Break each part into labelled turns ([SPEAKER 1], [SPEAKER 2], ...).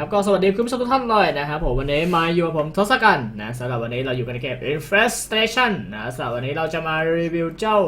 [SPEAKER 1] ครับ ก็สวัสดีคุณผู้ชมทุกท่านเลยนะครับผมวันนี้มาอยู่กับผมทศกัณฐ์นะสำหรับวันนี้เราอยู่กันในเกม Infestation นะสำหรับวันนี้เราจะมารีวิวเจ้า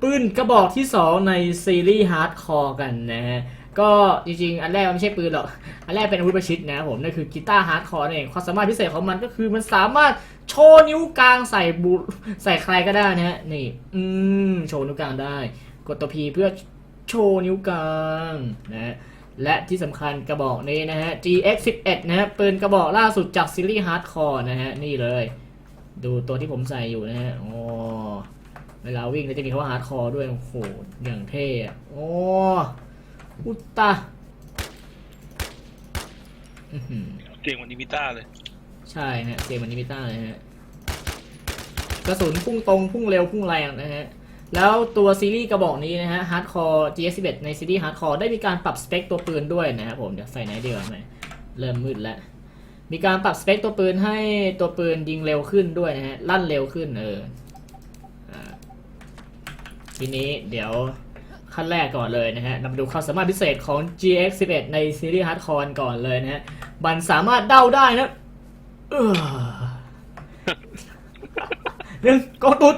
[SPEAKER 1] ปืนกระบอกที่ 2 ในซีรีส์ Hardcore กันนะฮะก็จริงๆ อันแรกมันไม่ใช่ปืนหรอก อันแรกเป็นอาวุธประชิดนะครับผมนั่นคือกีตาร์ฮาร์ดคอร์นั่นเองความสามารถพิเศษของมันก็คือมันสามารถโชว์นิ้วกลางใส่บุใส่ใครก็ได้นะฮะนี่อืมโชว์นิ้วกลางได้ กดตัว P เพื่อโชว์นิ้วกลางนะฮะ และที่สำคัญกระบอกนี้นะฮะ GX11 นะฮะปืนกระบอกล่าสุดจากซีรีส์ฮาร์ดคอร์นะฮะ นี่เลย ดูตัวที่ผมใส่อยู่นะฮะโอ้เวลาวิ่งก็จะมีคำว่าฮาร์ดคอร์ด้วย โอ้โห อย่างเท่อะโอ้อุตตาอื้อหือ
[SPEAKER 2] เก่งกวันนิมิต้าเลย
[SPEAKER 1] ใช่ฮะเซมันนิมิต้าเลยฮะ กระสุนพุ่งตรง พุ่งเร็ว พุ่งแรงนะฮะ แล้วตัวซีรีส์กระบอกนี้นะฮะ Hardcore GS11 ในซีรีส์ Hardcore ได้มีการปรับสเปคตัวปืนด้วยนะครับผม เดี๋ยวใส่ไหนดีกว่าไหมเริ่มมืดแล้ว มีการปรับสเปคตัวปืนให้ตัวปืนยิงเร็วขึ้นด้วยนะฮะ ลั่นเร็วขึ้นเอออ่าทีนี้เดี๋ยวขั้นแรกก่อนเลยนะฮะนำมาดูความสามารถพิเศษของ GX11 ในซีรีส์ Hardcore ก่อนเลยนะฮะ มันสามารถเด้าได้นะเออหนึ่งกองตุด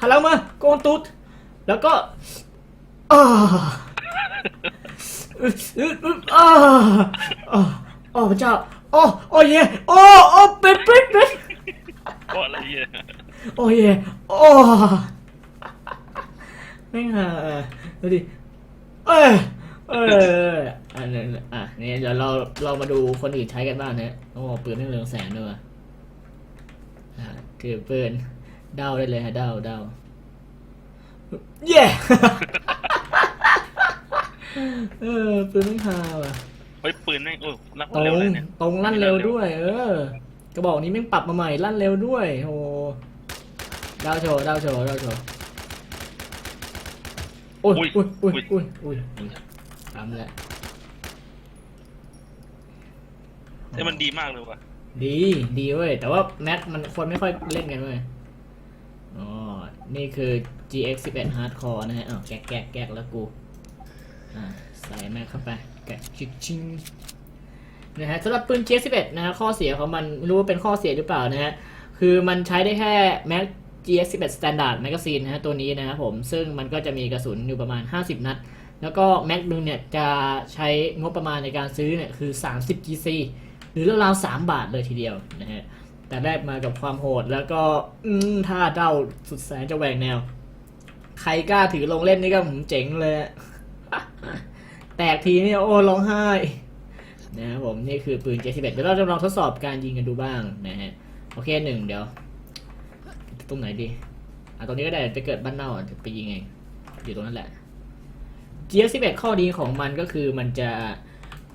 [SPEAKER 1] หันหลังมาโกองตุดแล้วก็อ่าออเออเอออ่าอ่าโอ้พระเจ้าโอ้โอ้เย่โอ้โอ้เป็ดเป็ดเป็ด
[SPEAKER 2] ก็อะไรเงี้ย
[SPEAKER 1] โอ้เย่โอ้ไม่งอะดูดิเอ้ยเอ้ยอันนั้นอะนี่เดี๋ยวเราเรามาดูคนอื่นใช้กันบ้างนะโอ้ปืนไม่เรืองแสงด้วยว่ะอะคือปืน เด้าได้เลยฮะเด้าเด้าเย้เออปืนไม่ฮาว่ะ
[SPEAKER 2] เฮ้ยปืนแม่งโอ้นัก
[SPEAKER 1] ตร
[SPEAKER 2] เร็ว
[SPEAKER 1] ง
[SPEAKER 2] เลยเนี่ย
[SPEAKER 1] ตรงลั่นเร็วด้วย เออ กระบอกนี้แม่งปรับมาใหม่ลั่นเร็วด้วยโอ้ดาวโชว์ดาวโชว์ดาวโชว์โอ้ยอุ้ยอุ้ยอุ้ยอุ้ยทำแล้ว
[SPEAKER 2] เฮ้ยมันดีมากเลยว่ะ
[SPEAKER 1] ดีดีเว้ยแต่ว่าแม็กมันคนไม่ค่อยเล่นกันเว้ย อ๋อ นี่คือ GX 11 Hardcore นะฮะอ้าวแกะแกะแกะแล้วกู อ่า ใส่แม็กเข้าไปแกะชิชิงนะฮะสำหรับปืน GS11 นะฮะข้อเสียของมันไม่รู้ว่าเป็นข้อเสียหรือเปล่านะฮะ คือมันใช้ได้แค่ Mac GS11 Standard Magazine นะฮะ ตัวนี้นะครับผม ซึ่งมันก็จะมีกระสุนอยู่ประมาณ 50 นัด แล้วก็ Mac นึงเนี่ยจะใช้งบประมาณในการซื้อเนี่ยคือ 30 GC หรือราวๆ3บาทเลยทีเดียวนะฮะ แต่ได้มากับความโหดแล้วก็อืท่าเด้าสุดแสนจะแหวกแนว ใครกล้าถือลงเล่นนี่ก็ผมเจ๋งเลย แตกทีนี่โอ้ร้องไห้นะครับผมนี่คือปืน J11 เดี๋ยวเราจะลองทดสอบการยิงกันดูบ้างนะฮะโอเคหนึ่งเดี๋ยวตรงไหนดีอะตรงนี้ก็ได้ไปเกิดบ้านเน่าอะไปยิงเองอยู่ตรงนั้นแหละ G11 ข้อดีของมันก็คือมันจะ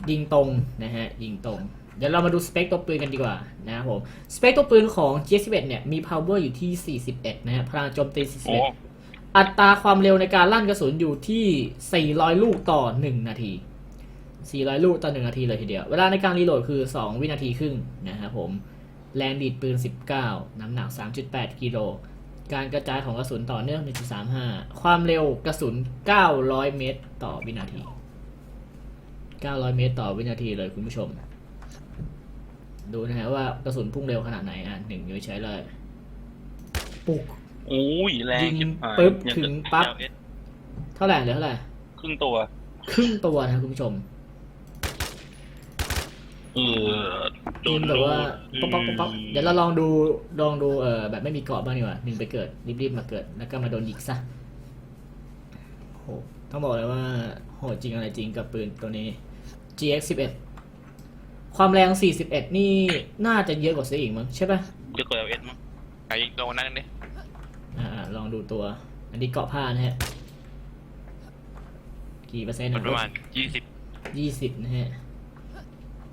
[SPEAKER 1] ยิงตรงนะฮะยิงตรง เดี๋ยวเรามาดูสเปคตัวปืนกันดีกว่านะครับผมสเปคตัวปืนของ G11 เนี่ยมี power อยู่ที่ 41 นะฮะพลังโจมตี
[SPEAKER 2] โอ้
[SPEAKER 1] 41 อัตราความเร็วในการลั่นกระสุนอยู่ที่ 400 ลูกต่อ 1 นาที 400 ลูกต่อ 1 นาทีเลยทีเดียว เวลาในการรีโหลดคือ 2 วินาทีครึ่งนะครับผม แรงดีดปืน 19 น้ำหนัก 3.8 กิโล การกระจายของกระสุนต่อเนื่อง 1.35 ความเร็วกระสุน 900 เมตร ต่อวินาที 900 เมตร ต่อวินาทีเลยคุณผู้ชม ดูนะฮะว่ากระสุนพุ่งเร็วขนาดไหนอะหนึ่งอยู่ใช้เลยปุก
[SPEAKER 2] โอ้ยแรง
[SPEAKER 1] ยิง
[SPEAKER 2] ชิบหาย
[SPEAKER 1] ปึ๊บ
[SPEAKER 2] อย่าง
[SPEAKER 1] ถึง
[SPEAKER 2] กับ
[SPEAKER 1] ปั๊บ
[SPEAKER 2] LS
[SPEAKER 1] เท่าไหร่เหลือเท่าไหร่
[SPEAKER 2] ครึ่งตัว
[SPEAKER 1] ครึ่งตัวนะครับคุณผู้ชม
[SPEAKER 2] เออโด
[SPEAKER 1] ยิ
[SPEAKER 2] น
[SPEAKER 1] งแบบว่าป๊อกป๊อกป๊อกป๊อก
[SPEAKER 2] อืม
[SPEAKER 1] เดี๋ยวเราลองดูลองดูเออแบบไม่มีเกราะบ้างดีกว่าหนึ่งไปเกิดรีบๆมาเกิด แล้วก็มาโดนยิงซะโหต้องบอกเลยว่าโหดจริงอะไรจริงกับปืนตัวนี้ GX11 ความแรง 41 นี่น่าจะเยอะกว่าเสียอีกมั้งใช่ปะ
[SPEAKER 2] เยอะกว่า LS มั้ง
[SPEAKER 3] ไอ้โดนนั่นนี่
[SPEAKER 1] อ่าๆลองดูตัว อันนี้เกราะผ้านะฮะ กี่เปอร์เซ็นต์
[SPEAKER 3] มันประมาณยี่สิบ
[SPEAKER 1] ยี่สิบนะฮะ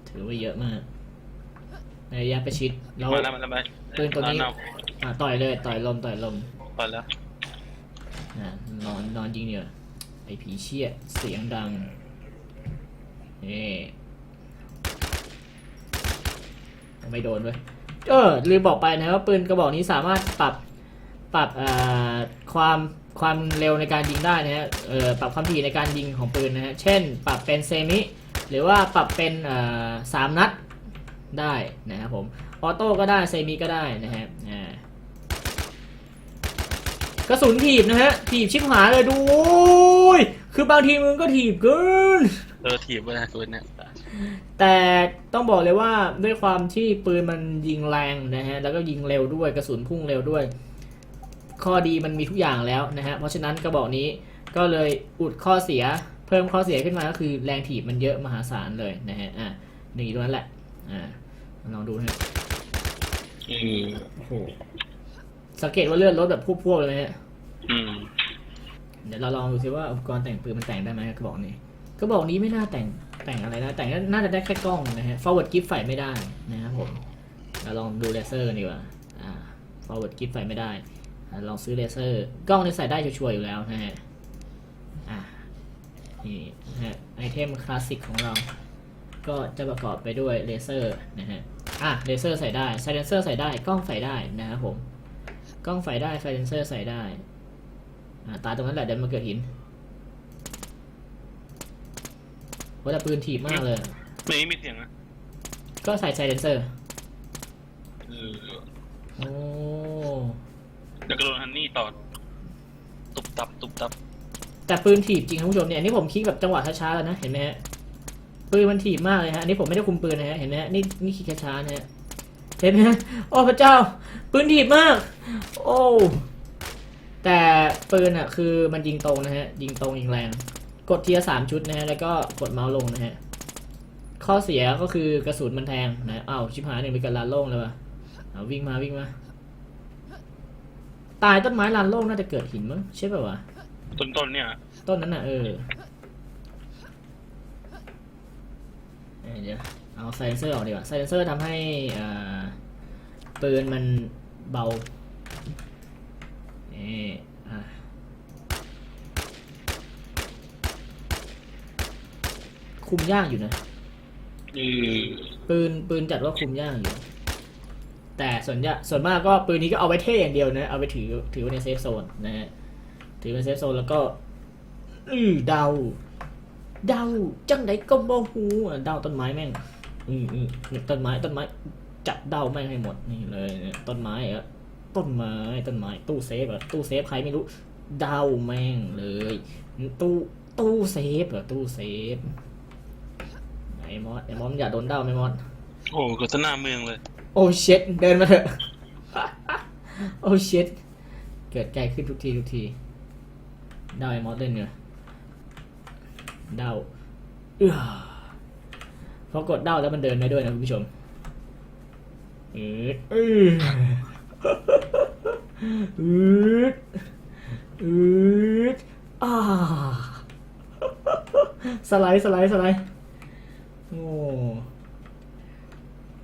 [SPEAKER 1] ถือว่าเยอะมาก ในระยะประชิดเรา
[SPEAKER 2] มาแล้วมาแล้วมา
[SPEAKER 1] ปืนตัวนี้
[SPEAKER 2] เอา
[SPEAKER 1] อ่าต่อยเลยต่อยลมต่อยลม
[SPEAKER 2] ๆต่อแล้ว
[SPEAKER 1] อ่านอนนอนยิงเนี่ยไอผีเชี่ยเสียงดังนี่ ไม่โดนเว้ยเออลืมบอกไปนะว่าปืนกระบอกนี้สามารถปรับปรับความความเร็วในการยิงได้นะฮะปรับความถี่ในการยิงของปืนนะฮะ เช่น ปรับเป็นเซมิ หรือว่าปรับเป็นสามนัดได้นะครับผม ออโต้ก็ได้เซมิก็ได้นะฮะกระสุนถีบนะฮะ ถีบชิบหายเลยดูยคือบางทีมึงก็ถีบเกิน
[SPEAKER 2] เออถีบไปนะตัวเนี้ย
[SPEAKER 1] แต่ต้องบอกเลยว่าด้วยความที่ปืนมันยิงแรงนะฮะแล้วก็ยิงเร็วด้วยกระสุนพุ่งเร็วด้วย ข้อดีมันมีทุกอย่างแล้วนะฮะเพราะฉะนั้นกระบอกนี้ก็เลยอุดข้อเสียเพิ่มข้อเสียขึ้นมาก็คือแรงถีบมันเยอะมหาศาลเลยนะฮะอะหนึ่งอยู่ตรงนั้นแหละอ่าลองดูนะฮะ
[SPEAKER 2] อืม
[SPEAKER 1] โอ้โหสังเกตว่าเลือดลดแบบพวกๆเลยไหมฮะ
[SPEAKER 2] อืม
[SPEAKER 1] เดี๋ยวเราลองดูซิว่าอุปกรณ์แต่งปืนมันแต่งได้ไหมกระบอกนี้ กระบอกนี้ไม่น่าแต่งแต่งอะไรนะแต่งน่าจะได้แค่กล้องนะฮะ forward gift ไฟไม่ได้นะครับผมเราลองดูเลเซอร์นดีกว่าอ่า forward gift ไฟไม่ได้ ลองซื้อเลเซอร์ กล้องนี่ใส่ได้ชัวร์อยู่แล้วนะฮะอ่านี่นะฮะไอเทมคลาสสิกของเรา ก็จะประกอบไปด้วยเลเซอร์นะฮะอะเลเซอร์ใส่ได้ไซเลนเซอร์ใส่ได้กล้องใส่ได้นะครับผมกล้องใส่ได้ไซเลนเซอร์ใส่ได้อ่าตายตรงนั้นแหละเดี๋ยวมันเกิดหิน ว่าแต่ปืนถีบมากเลย
[SPEAKER 2] ไม่มีเสียงนะ
[SPEAKER 1] ก็ใส่ไซเลนเซอร์
[SPEAKER 2] เออ
[SPEAKER 1] โอ้
[SPEAKER 2] เดี๋ยวก็โดนฮันนี่ต่อ ตุบตับ ตุบตับ
[SPEAKER 1] แต่ปืนถีบจริงครับผู้ชมเนี่ยอันนี่ผมคลิกแบบจังหวะช้าๆแล้วนะเห็นไหมฮะปืนมันถีบมากเลยฮะอันนี้ผมไม่ได้คุมปืนนะฮะเห็นไหมฮะนี่นี่คลิกช้าๆนะฮะเห็นไหมฮะโอ้พระเจ้า ปืนถีบมาก โอ้แต่ปืนอะคือมันยิงตรงนะฮะยิงตรงยิงแรง กดเทียร์สามชุดนะฮะแล้วก็กดเมาส์ลงนะฮะข้อเสียก็คือกระสุนมันแทงนะอ้าวชิบหายหนึ่งไปกับลานโล่งเลยวะเอาวิ่งมาวิ่งมา ตายต้นไม้ลานโล่งน่าจะเกิดหินมั้งใช่ป่าวะ
[SPEAKER 2] ต้นต้นๆเนี่ย
[SPEAKER 1] ต้นนั้นน่ะเออเอ้ยเดี๋ยวเอาไซเลนเซอร์ออกดีกว่าไซเลนเซอร์ทำให้อ่าปืนมันเบานี่อะ คุมยากอยู่นะ
[SPEAKER 2] เออ
[SPEAKER 1] ปืนปืนจัดว่าคุมยากอยู่ แต่ส่วนใหญ่ส่วนมากก็ปืนนี้ก็เอาไว้เท่อย่างเดียวนะ เอาไปถือถือไว้ในเซฟโซนนะฮะถือเป็นเซฟโซนแล้วก็อือเดา เดาจังไดก็บ่ฮู้อะเดาต้นไม้แม่ง อืออือเนี่ยต้นไม้ต้นไม้ จับเดาแม่งให้หมดนี่เลยเนี่ยต้นไม้เหรอะต้นไม้ต้นไม้ตู้เซฟเหรอะตู้เซฟใครไม่รู้เดาแม่งเลย ตู้ตู้เซฟเหรอตู้เซฟ ไอ้มอสไอ้มอสมึงอย่าโดนเดาไหมมอส
[SPEAKER 2] โอ้โหก็จะหน้าเมืองเลย
[SPEAKER 1] โอ้เช็ดเดินมาเถอะ โอ้เช็ดเกิดไกลขึ้นทุกทีทุกทีเดาไอ้มอสเล่นเนี่ยเดาเอื้อพอกดเดาแล้วมันเดินได้ด้วยนะคุณผู้ชมเออเอออืดอืดอ่าสไลด์สไลด์สไลด์ โอ้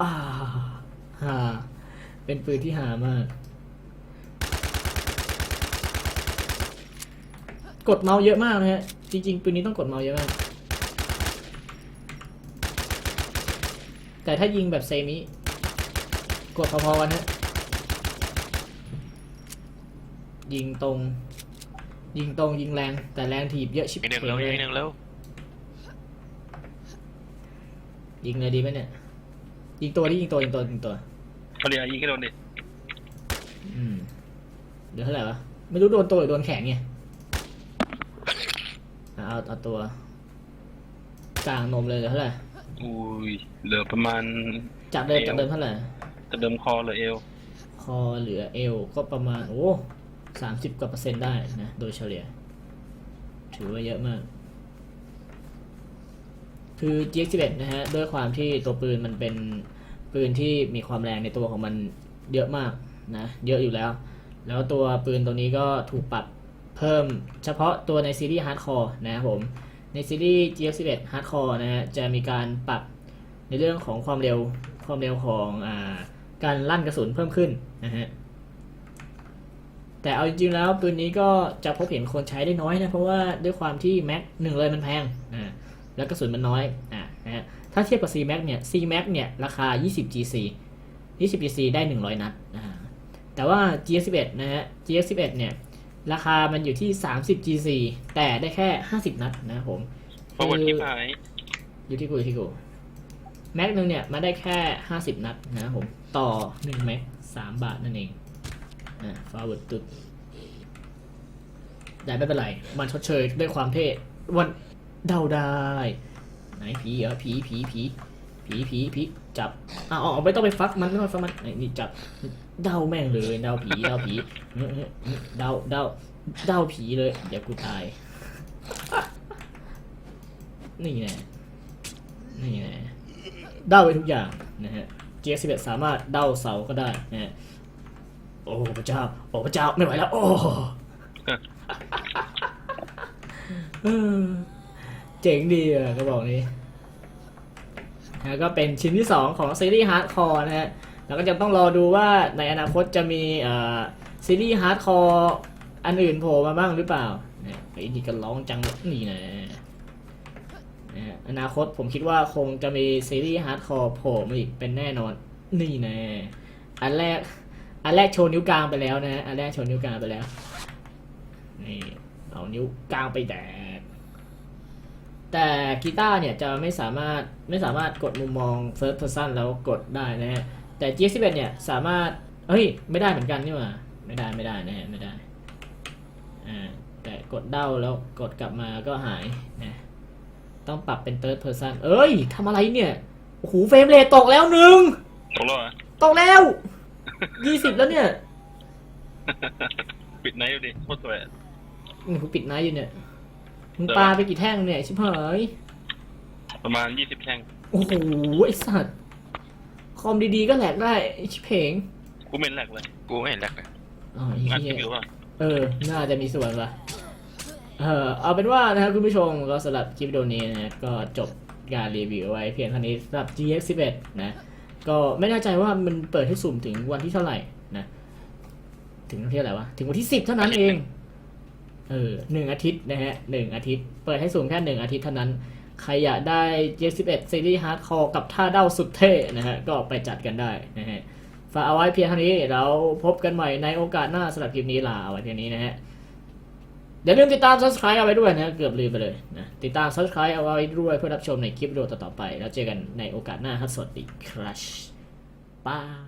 [SPEAKER 1] อ่าหาเป็นปืนที่หามาก กดเมาส์เยอะมากนะฮะ จริง ๆ ปืนนี้ต้องกดเมาส์เยอะมาก แต่ถ้ายิงแบบเซมิ กดพอๆกันฮะ ยิงตรง ยิงตรงยิงแรง แต่แรงถีบเยอะชิบ
[SPEAKER 3] อีกหนึ่ง
[SPEAKER 1] เป๋
[SPEAKER 3] เร็ว
[SPEAKER 1] เล
[SPEAKER 3] อี
[SPEAKER 1] ย
[SPEAKER 3] กหนึ่งเร็ว
[SPEAKER 1] ยิงเลยดีไหมเนี่ย ยิงตัวที่ยิงตัวยิงตัวยิงตัว
[SPEAKER 2] เอาเดี๋ยวยิงให้โดนดิ
[SPEAKER 1] อืมเดี๋ยวเท่าไหร่วะ ไม่รู้โดนตัวหรือโดนแขนไงอะเอาเอาตัวกลางนมเลยเดี๋ยวเท่าไหร่
[SPEAKER 2] อุ้ยเหลือประมาณ
[SPEAKER 1] จากเดิม
[SPEAKER 2] เอว
[SPEAKER 1] จากเดิมเท่าไหร่
[SPEAKER 2] จะเดิมคอเหลือเอว
[SPEAKER 1] คอเหลือเอวก็ประมาณ โอ้สามสิบกว่าเปอร์เซ็นต์ได้นะ โดยเฉลี่ย ถือว่าเยอะมาก คือ GX11 นะฮะ ด้วยความที่ตัวปืนมันเป็นปืนที่มีความแรงในตัวของมันเยอะมากนะ เยอะอยู่แล้ว แล้วตัวปืนตัวนี้ก็ถูกปรับเพิ่มเฉพาะตัวในซีรีส์ฮาร์ดคอร์นะครับผม ในซีรีส์ GX11 Hardcore นะฮะ จะมีการปรับในเรื่องของความเร็ว ความเร็วของอ่าการลั่นกระสุนเพิ่มขึ้นนะฮะ แต่เอาจริงๆแล้วปืนนี้ก็จะพบเห็นคนใช้ได้น้อยนะ เพราะว่าด้วยความที่แม็กหนึ่งเลยมันแพงอ่า แล้วกระสุนมันน้อยอ่านะฮะถ้าเทียบกับ C Max เนี่ย C Max เนี่ยราคา 20 GC 20 GC ได้ 100 นัดอ่าแต่ว่า GX11 นะฮะ GX11 เนี่ยราคามันอยู่ที่ 30 GC แต่ได้แค่ 50 นัดนะครับผม
[SPEAKER 2] ประวัติที่หาย
[SPEAKER 1] อยู่ที่กูอยู่ที่กูแม็กหนึ่งเนี่ยมาได้แค่ห้าสิบนัดนะครับผม ต่อหนึ่งแม็กสามบาทนั่นเองอ่าฟาเวิร์ดตุดได้ไม่เป็นไร มันชดเชยด้วยความเท่วัน เดาได้ ไหนผีเหรอผีผีผีผีผีผีจับอะอ๋อไม่ต้องไปฟักมันไม่ต้องไปฟักมันไอ้นี่จับ เดาแม่งเลยเดาผีเดาผีเดาเดาเดาผีเลยเดี๋ยวกูตายนี่แน่นี่แน่เดาไปทุกอย่างนะฮะ GX11 สามารถเดาเสาก็ได้นะฮะโอ้พระเจ้าโอ้พระเจ้าไม่ไหวแล้วโอ้ เจ๋งดีอะก็บอกนี้นะก็เป็นชิ้นที่ 2 ของซีรีส์ฮาร์ดคอร์นะฮะแล้วก็จะต้องรอดูว่าในอนาคตจะมีเอ่อซีรีส์ฮาร์ดคอร์อันอื่นโผล่มาบ้างหรือเปล่าเนี่ยไอ้นี่ก็ร้องจังนี่นะฮะอนาคตผมคิดว่าคงจะมีซีรีส์ฮาร์ดคอร์โผล่มาอีกเป็นแน่นอน นี่น่อันแรกอันแรกโชว์นิ้วกลางไปแล้วนะฮะอันแรกโชว์นิ้วกลางไปแล้วนี่เอานิ้วกลางไปแดก แต่กีตาร์เนี่ยจะไม่สามารถไม่สามารถกดมุมมอง first person แล้วกดได้นะฮะ แต่ G11 เนี่ยสามารถ เฮ้ย ไม่ได้เหมือนกันนี่หว่าไม่ได้ไม่ได้นะฮะ ไม่ได้อ่าแต่กดเด้าแล้วกดกลับมาก็หายนะต้องปรับเป็น third person เอ้ยทำอะไรเนี่ย โอ้โหเฟรมเรทตกแล้วหนึ่ง
[SPEAKER 2] ตกแล้วเหรอ
[SPEAKER 1] ตกแล้วยี่สิบแล้วเนี่ย
[SPEAKER 2] ปิดไนท์ดูดิโคตรสวย
[SPEAKER 1] นี่กูปิดไนท์อยู่เนี่ย มึงปาไปกี่แท่งเนี่ยชิบหาย
[SPEAKER 2] ประมาณยี่สิบแท่ง
[SPEAKER 1] โอ้โหไอสัตว์คอมดีๆก็แหลกได้ไอ้ชิบเพง
[SPEAKER 2] กูเหม็นแหลกเลย
[SPEAKER 3] กูไม่เห็นแหลกเลย
[SPEAKER 1] อ๋อไอ้
[SPEAKER 2] งาน
[SPEAKER 1] เหี้
[SPEAKER 2] คิ
[SPEAKER 1] ย
[SPEAKER 2] วว่า
[SPEAKER 1] เออ น่าจะมีส่วนว่ะ เออเอาเป็นว่านะครับคุณผู้ชมก็สำหรับคลิปวิดีโอนี้นะฮะก็จบการรีวิวไว้เพียงเท่านี้สำหรับ GX11 นะ ก็ไม่แน่ใจว่ามันเปิดให้สุ่มถึงวันที่เท่าไหร่นะ ถึงวันที่เท่าไหร่วะ ถึงวันที่ 10 เท่านั้นเอง เออหนึ่งอาทิตย์นะฮะหนึ่งอาทิตย์ เปิดให้สุ่มแค่หนึ่งอาทิตย์เท่านั้น ใครอยากได้ GX11 ซีรีส์ฮาร์ดคอร์กับท่าเด้าสุดเท่นะฮะ ก็ไปจัดกันได้นะฮะ ฝากเอาไว้เพียงเท่านี้ เราพบกันใหม่ในโอกาสหน้าสำหรับคลิปนี้ลาเอาไว้เพียงนี้นะฮะอย่าลืมติดตาม subscribe เอาไว้ด้วยนะเกือบลืมไปเลยนะติดตาม subscribe เอาไว้ด้วยเพื่อรับชมในคลิปวิดีโอต่อๆไป แล้วเจอกันในโอกาสหน้าครับสวัสดีครับบา